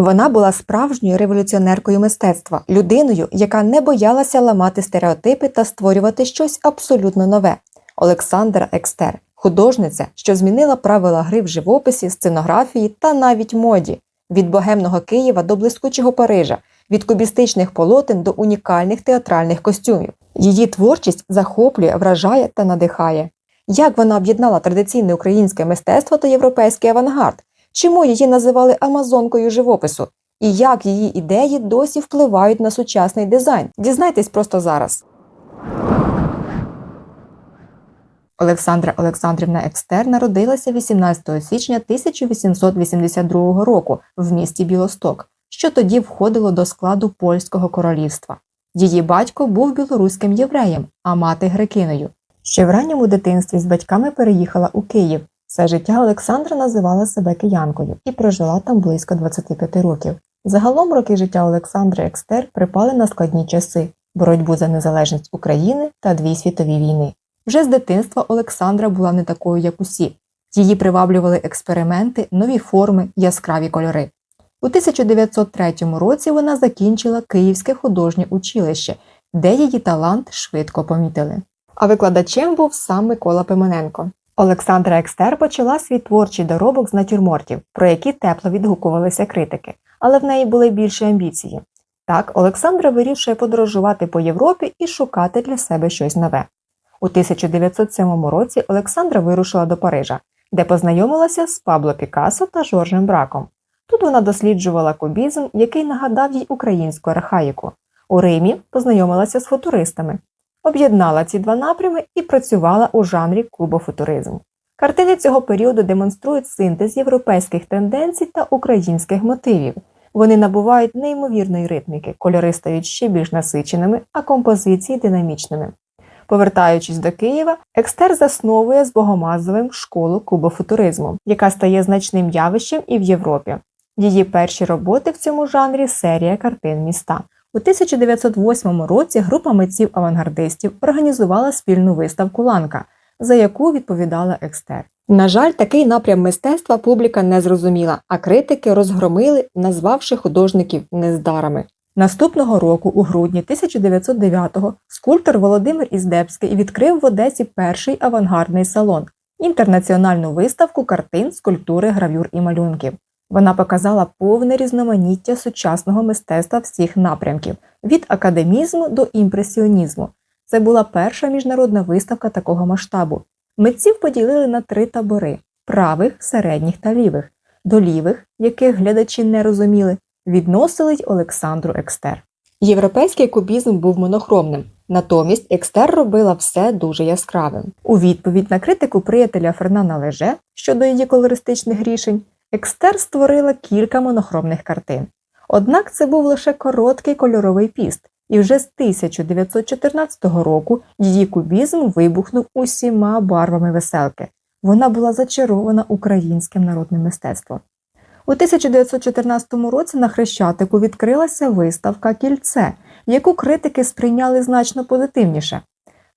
Вона була справжньою революціонеркою мистецтва, людиною, яка не боялася ламати стереотипи та створювати щось абсолютно нове. Олександра Екстер, художниця, що змінила правила гри в живописі, сценографії та навіть моді від богемного Києва до блискучого Парижа, від кубістичних полотен до унікальних театральних костюмів. Її творчість захоплює, вражає та надихає. Як вона об'єднала традиційне українське мистецтво та європейський авангард? Чому її називали Амазонкою живопису? І як її ідеї досі впливають на сучасний дизайн? Дізнайтесь просто зараз. Олександра Олександрівна Екстер народилася 18 січня 1882 року в місті Білосток, що тоді входило до складу польського королівства. Її батько був білоруським євреєм, а мати грекиною. Ще в ранньому дитинстві з батьками переїхала у Київ. Все життя Олександра називала себе киянкою і прожила там близько 25 років. Загалом роки життя Олександри Екстер припали на складні часи боротьбу за незалежність України та дві світові війни. Вже з дитинства Олександра була не такою, як усі. Її приваблювали експерименти, нові форми, яскраві кольори. У 1903 році вона закінчила Київське художнє училище, де її талант швидко помітили. А викладачем був сам Микола Пимененко. Олександра Екстер почала свій творчий доробок з натюрмортів, про які тепло відгукувалися критики, але в неї були більші амбіції. Так, Олександра вирішує подорожувати по Європі і шукати для себе щось нове. У 1907 році Олександра вирушила до Парижа, де познайомилася з Пабло Пікассо та Жоржем Браком. Тут вона досліджувала кубізм, який нагадав їй українську архаїку. У Римі познайомилася з футуристами, об'єднала ці два напрями і працювала у жанрі кубофутуризму. Картини цього періоду демонструють синтез європейських тенденцій та українських мотивів. Вони набувають неймовірної ритміки, кольори стають ще більш насиченими, а композиції динамічними. Повертаючись до Києва, екстер засновує з Богомазовим школу кубофутуризму, яка стає значним явищем і в Європі. Її перші роботи в цьому жанрі серія картин міста. У 1908 році група митців-авангардистів організувала спільну виставку Ланка, за яку відповідала екстер. На жаль, такий напрям мистецтва публіка не зрозуміла, а критики розгромили, назвавши художників нездарами. Наступного року, у грудні 1909-го, скульптор Володимир Іздебський відкрив в Одесі перший авангардний салон інтернаціональну виставку картин, скульптури, гравюр і малюнків. Вона показала повне різноманіття сучасного мистецтва всіх напрямків від академізму до імпресіонізму. Це була перша міжнародна виставка такого масштабу. Митців поділили на три табори правих, середніх та лівих. До лівих, яких глядачі не розуміли, відносили й Олександру Екстер. Європейський кубізм був монохромним, натомість Екстер робила все дуже яскравим. У відповідь на критику приятеля Фернана Леже щодо її колористичних рішень, Екстер створила кілька монохромних картин. Однак це був лише короткий кольоровий піст, і вже з 1914 року її кубізм вибухнув усіма барвами веселки. Вона була зачарована українським народним мистецтвом. У 1914 році на Хрещатику відкрилася виставка Кільце, яку критики сприйняли значно позитивніше.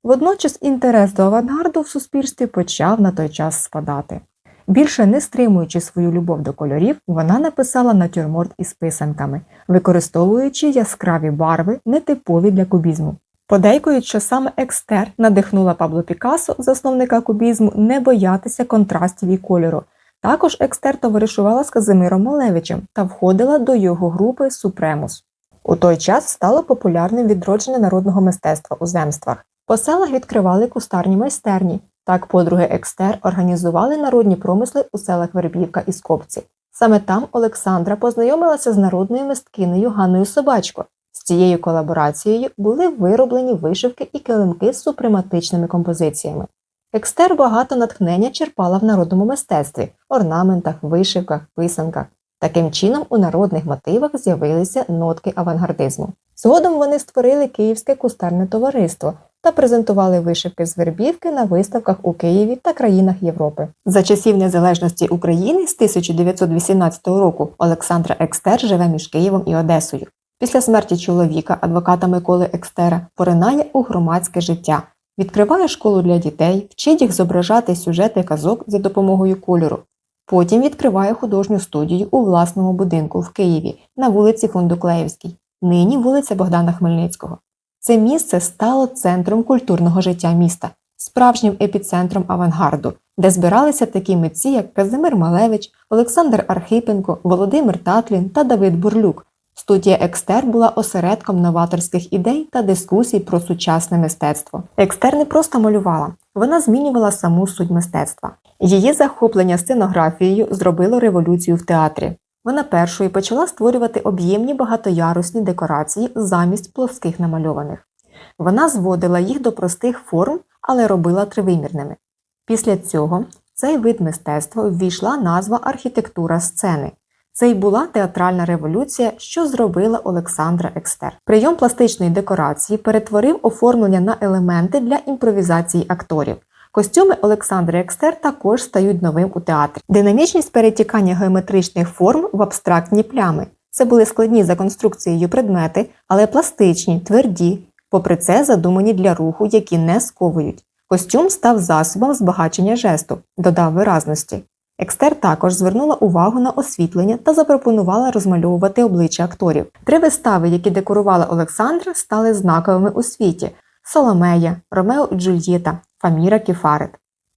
Водночас інтерес до авангарду в суспільстві почав на той час спадати. Більше не стримуючи свою любов до кольорів, вона написала натюрморт із писанками, використовуючи яскраві барви, нетипові для кубізму. Подейкують, що саме Екстер надихнула Пабло Пікассо, засновника кубізму, не боятися контрастів і кольору. Також Екстер товаришувала з Казимиром Малевичем та входила до його групи Супремус. У той час стало популярним відродження народного мистецтва у земствах. По селах відкривали кустарні майстерні. Так подруги Екстер організували народні промисли у селах Вербівка і Скопці. Саме там Олександра познайомилася з народною мисткинею Ганною Собачко. З цією колаборацією були вироблені вишивки і килимки з супрематичними композиціями. Екстер багато натхнення черпала в народному мистецтві, орнаментах, вишивках, писанках. Таким чином, у народних мотивах з'явилися нотки авангардизму. Згодом вони створили Київське кустарне товариство та презентували вишивки з вербівки на виставках у Києві та країнах Європи. За часів незалежності України з 1918 року Олександра Екстер живе між Києвом і Одесою. Після смерті чоловіка, адвоката Миколи Екстера, поринає у громадське життя, відкриває школу для дітей, вчить їх зображати сюжети казок за допомогою кольору. Потім відкриває художню студію у власному будинку в Києві на вулиці Фундуклеївській, нині вулиця Богдана Хмельницького. Це місце стало центром культурного життя міста, справжнім епіцентром авангарду, де збиралися такі митці, як Казимир Малевич, Олександр Архипенко, Володимир Татлін та Давид Бурлюк. Студія Екстер була осередком новаторських ідей та дискусій про сучасне мистецтво. Екстер не просто малювала, вона змінювала саму суть мистецтва. Її захоплення сценографією зробило революцію в театрі. Вона першою почала створювати об'ємні багатоярусні декорації замість плоских намальованих. Вона зводила їх до простих форм, але робила тривимірними. Після цього цей вид мистецтва ввійшла назва архітектура сцени. Це й була театральна революція, що зробила Олександра Екстер. Прийом пластичної декорації перетворив оформлення на елементи для імпровізації акторів. Костюми Олександри Екстер також стають новим у театрі. Динамічність перетікання геометричних форм в абстрактні плями. Це були складні за конструкцією предмети, але пластичні, тверді, попри це задумані для руху, які не сковують. Костюм став засобом збагачення жесту, додав виразності. Екстер також звернула увагу на освітлення та запропонувала розмальовувати обличчя акторів. Три вистави, які декорувала Олександра, стали знаковими у світі: Соломея, Ромео і Джульєта, Фаміра Кефарет.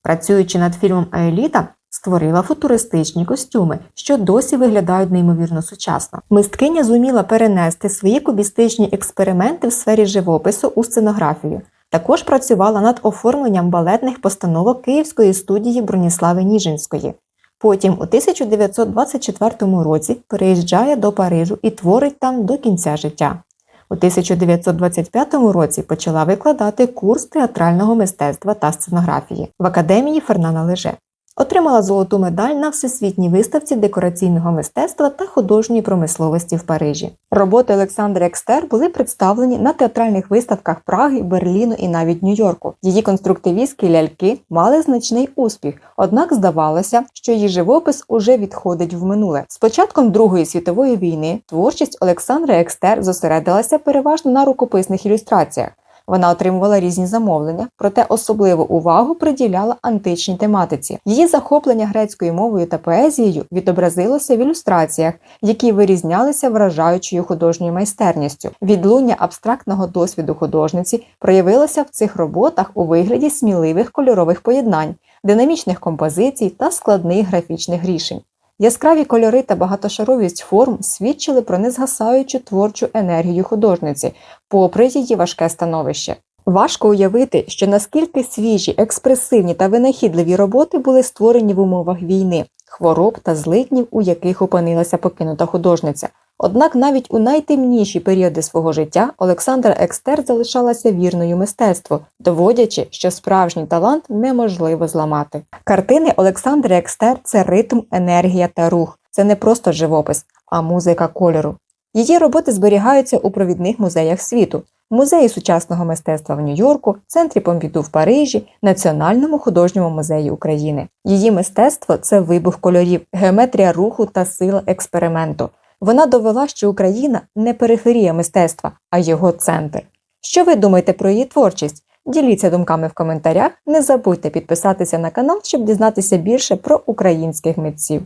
Працюючи над фільмом Аеліта, створила футуристичні костюми, що досі виглядають неймовірно сучасно. Мисткиня зуміла перенести свої кубістичні експерименти в сфері живопису у сценографію. Також працювала над оформленням балетних постановок Київської студії Броніслави Ніжинської. Потім у 1924 році переїжджає до Парижу і творить там до кінця життя. У 1925 році почала викладати курс театрального мистецтва та сценографії в академії Фернана Леже. Отримала золоту медаль на всесвітній виставці декораційного мистецтва та художньої промисловості в Парижі. Роботи Олександри Екстер були представлені на театральних виставках Праги, Берліну і навіть Нью-Йорку. Її конструктивістські ляльки мали значний успіх, однак здавалося, що її живопис уже відходить в минуле. З початком Другої світової війни творчість Олександри Екстер зосередилася переважно на рукописних ілюстраціях. Вона отримувала різні замовлення, проте особливу увагу приділяла античній тематиці. Її захоплення грецькою мовою та поезією відобразилося в ілюстраціях, які вирізнялися вражаючою художньою майстерністю. Відлуння абстрактного досвіду художниці проявилося в цих роботах у вигляді сміливих кольорових поєднань, динамічних композицій та складних графічних рішень. Яскраві кольори та багатошаровість форм свідчили про незгасаючу творчу енергію художниці, попри її важке становище. Важко уявити, що наскільки свіжі, експресивні та винахідливі роботи були створені в умовах війни, хвороб та злиднів, у яких опинилася покинута художниця. Однак навіть у найтемніші періоди свого життя Олександра Екстер залишалася вірною мистецтву, доводячи, що справжній талант неможливо зламати. Картини Олександри Екстер це ритм, енергія та рух. Це не просто живопис, а музика кольору. Її роботи зберігаються у провідних музеях світу. Музеї сучасного мистецтва в Нью-Йорку, центрі Помпіду в Парижі, Національному художньому музеї України. Її мистецтво це вибух кольорів, геометрія руху та сила експерименту. Вона довела, що Україна не периферія мистецтва, а його центр. Що ви думаєте про її творчість? Діліться думками в коментарях. Не забудьте підписатися на канал, щоб дізнатися більше про українських митців.